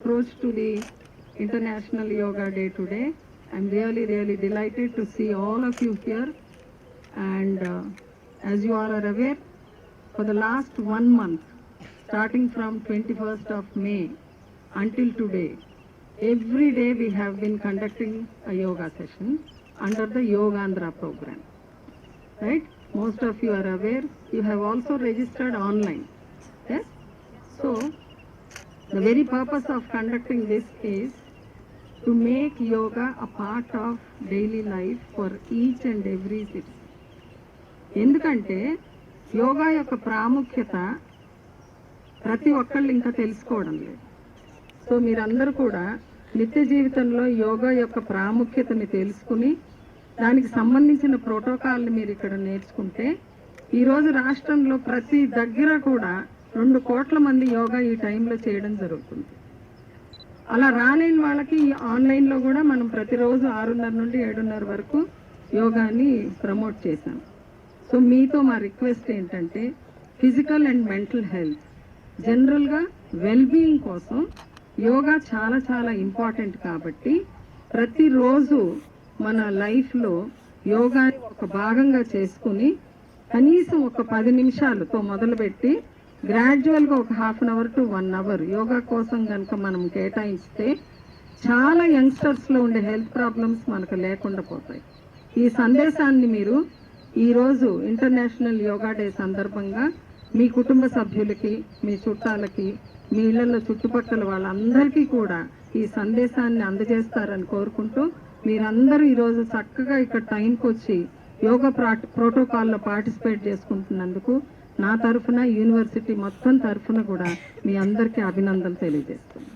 approach to the International Yoga Day today. I'm really, really delighted to see all of you here. And uh, as you all are aware, for the last one month, starting from 21st of May until today, every day we have been conducting a yoga session under the Yogandhra program. Right? Most of you are aware. You have also registered online. Yes? So, the very purpose of conducting this is to make yoga a part of daily life for each and every citizen. ఎందుకంటే యోగా యొక్క ప్రాముఖ్యత ప్రతి ఒక్కళ్ళు ఇంకా తెలుసుకోవడం లేదు so మీరందరూ కూడా నిత్య జీవితంలో యోగా యొక్క ప్రాముఖ్యతని తెలుసుకుని దానికి సంబంధించిన ప్రోటోకాల్ని మీరు ఇక్కడ నేర్చుకుంటే ఈరోజు రాష్ట్రంలో ప్రతి దగ్గర కూడా రెండు కోట్ల మంది యోగా ఈ టైంలో చేయడం జరుగుతుంది. అలా రాలేని వాళ్ళకి ఈ ఆన్లైన్లో కూడా మనం ప్రతిరోజు ఆరున్నర నుండి ఏడున్నర వరకు యోగాని ప్రమోట్ చేశాం. సో మీతో మా రిక్వెస్ట్ ఏంటంటే ఫిజికల్ అండ్ మెంటల్ హెల్త్. జనరల్గా వెల్బీయింగ్ కోసం యోగా చాలా చాలా ఇంపార్టెంట్ కాబట్టి ప్రతిరోజు మన లైఫ్లో యోగాని ఒక భాగంగా చేసుకుని కనీసం ఒక పది నిమిషాలతో మొదలుపెట్టి గ్రాడ్యువల్గా ఒక half an hour to one hour yoga కోసం కనుక మనం కేటాయిస్తే చాలా యంగ్స్టర్స్లో ఉండే హెల్త్ ప్రాబ్లమ్స్ మనకు లేకుండా పోతాయి. ఈ సందేశాన్ని మీరు ఈరోజు ఇంటర్నేషనల్ యోగా డే సందర్భంగా మీ కుటుంబ సభ్యులకి మీ చుట్టాలకి మీ ఇళ్ళలో చుట్టుపక్కల వాళ్ళందరికీ కూడా ఈ సందేశాన్ని అందజేస్తారని కోరుకుంటూ మీరందరూ ఈరోజు చక్కగా ఇక్కడ టైంకి వచ్చి యోగా ప్రోటోకాల్లో పార్టిసిపేట్ చేసుకుంటున్నందుకు నా తరఫున యూనివర్సిటీ మొత్తం తరఫున కూడా మీ అందరికీ అభినందనలు తెలియజేస్తున్నాను.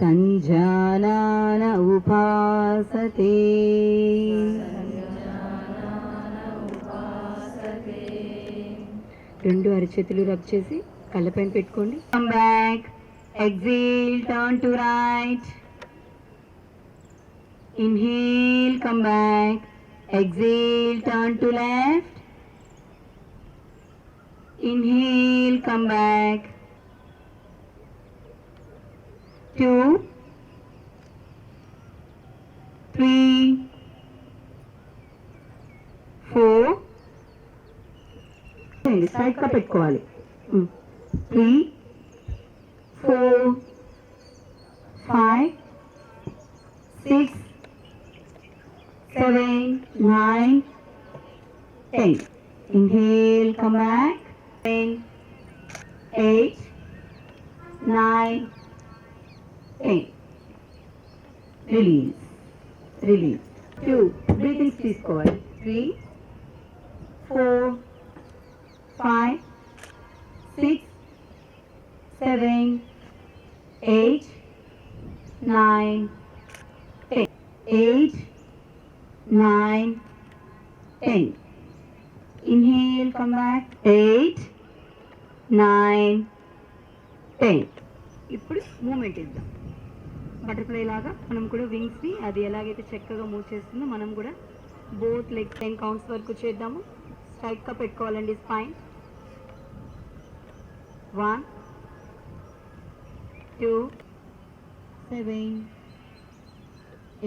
सञ्जानान उपासते రెండు అరచేతులు రబ్ చేసి కళ్ళపైన పెట్టుకోండి come back exhale turn to right inhale come back exhale turn to left inhale come back two three four side గా పెట్టుకోవాలి three four five six seven, nine, ten. Inhale, come back. Ten, eight, nine, Ten. Release, release. Two, breathing తీసుకోవాలి Three, four, five, six, seven, eight, nine, ten. Eight, nine, ten. Inhale, come back. Eight, nine, ten. ఇప్పుడు moment ఇద్దాం butterfly లాగా మనం కూడా వింగ్స్ని అది ఎలాగైతే చక్కగా move చేస్తుందో మనం కూడా బోత్ లెగ్ టెన్ కౌంట్స్ వరకు చేద్దాము. స్ట్రైట్గా పెట్టుకోవాలండి spine one two seven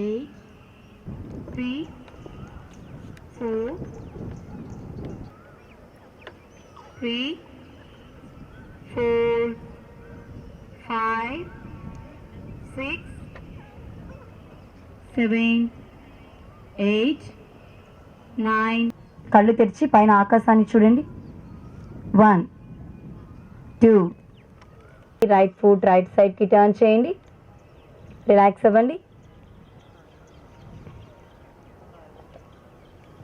eight three four three four five six seven eight nine కళ్ళు తెరిచి పైన ఆకాశాన్ని చూడండి. One two right foot right సైడ్కి టర్న్ చేయండి. రిలాక్స్ అవ్వండి.